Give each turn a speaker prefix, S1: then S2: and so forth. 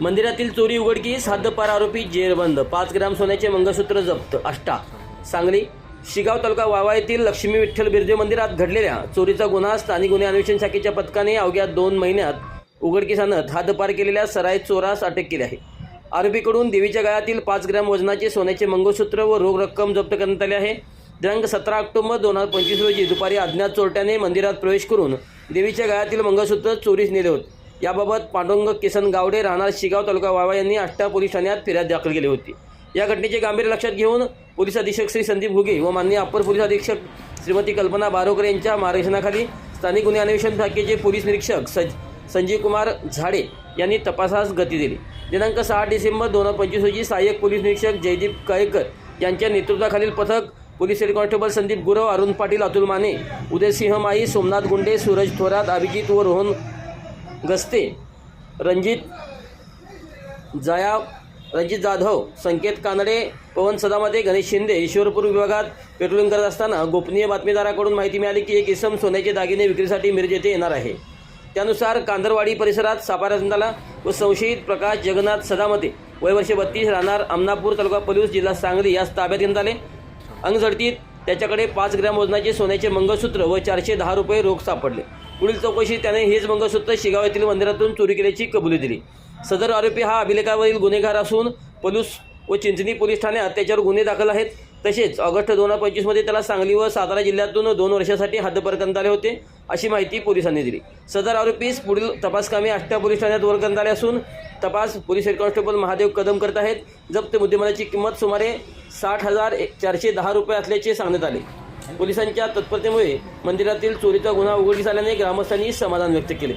S1: मंदिरातील चोरी उघडकीस हद्दपार आरोपी जेरबंद. पाच ग्राम सोन्याचे मंगळसूत्र जप्त. अष्टा. सांगली शिगाव तालुका वावा येथील लक्ष्मी विठ्ठल बिर्जे मंदिरात घडलेल्या चोरीचा गुन्हा स्थानिक गुन्हे अन्वेषण शाखेच्या पथकाने अवघ्या दोन महिन्यात उघडकीस आणत हद्दपार केलेल्या सराय चोरास अटक केली आहे. आरोपीकडून देवीच्या गळ्यातील पाच ग्रॅम वजनाचे सोन्याचे मंगळसूत्र व रोख रक्कम जप्त करण्यात आली आहे. दिनांक सतरा ऑक्टोबर दोन हजार पंचवीस रोजी दुपारी अज्ञात चोरट्याने मंदिरात प्रवेश करून देवीच्या गळ्यातील मंगळसूत्र चोरीस नेले होते. याबाबत पांडुरंग किसन गावडे राहणार शिगाव तालुका वावा यांनी आष्टा पोलीस ठाण्यात फिर्याद दाखल केली होती. या घटनेचे गांभीर्य लक्षात घेऊन पोलीस अधीक्षक श्री संदीप घुगे व माननीय अप्पर पोलीस अधीक्षक श्रीमती कल्पना बारोकर यांच्या मार्गदर्शनाखाली स्थानिक गुन्हे अन्वेषण शाखेचे पोलीस निरीक्षक सज संजीव कुमार झाडे यांनी तपासास गती दिली. दिनांक सहा डिसेंबर दोन हजार पंचवीस रोजी सहाय्यक पोलीस निरीक्षक जयदीप काळेकर यांच्या नेतृत्वाखालील पथक police head constable Sandeep Gurav Arun Patil Atul Mane Udaysinh Mai Somnath Gunde Suraj Thorat Abhijit व रोहन गस्ते रणजित जया रणजित जाधव संकेत कानडे पवन सदामते गणेश शिंदे ईश्वरपूर विभागात पेट्रोलिंग करत असताना गोपनीय बातमीदाराकडून माहिती मिळाली की एक इसम सोन्याचे दागिने विक्रीसाठी मिरज येथे येणार आहे. त्यानुसार कांदरवाडी परिसरात सापारा संताला व संशयित प्रकाश जगन्नाथ सदामते वय बत्तीस राहणार अमनापूर तालुका पोलीस जिल्हा सांगली यास ताब्यात घेण्यात आले. अंगझडतीत त्याच्याकडे पाच ग्रॅम वजनाचे सोन्याचे मंगळसूत्र व चारशे दहा रुपये रोख सापडले. पुढील चौकशी त्याने हेच मंगळसूत्र शिगाव येथील मंदिरातून चोरी केल्याची कबुली दिली. सदर आरोपी हा अभिलेखावरील गुन्हेगार असून पलूस व चिंचणी पोलीस ठाण्यात त्याच्यावर गुन्हे दाखल आहेत. तसेच ऑगस्ट दोन हजार पंचवीसमध्ये त्याला सांगली व सातारा जिल्ह्यातून दोन वर्षासाठी हद्दपार करण्यात आले होते. अशी माहिती पोलिसांनी दिली. सदर आरोपीस पुढील तपासकामी आष्टा पोलीस ठाण्यात वर करण्यात आले असून तपास police head constable Mahadev Kadam करत आहेत. जप्त मुद्देमालाची किंमत सुमारे साठ हजार चारशे दहा रुपये असल्याचे सांगण्यात आले. पोलिसांच्या तत्परतेमुळे मंदिरातील चोरीचा गुन्हा उघडकीस आल्याने ग्रामस्थांनी समाधान व्यक्त केले.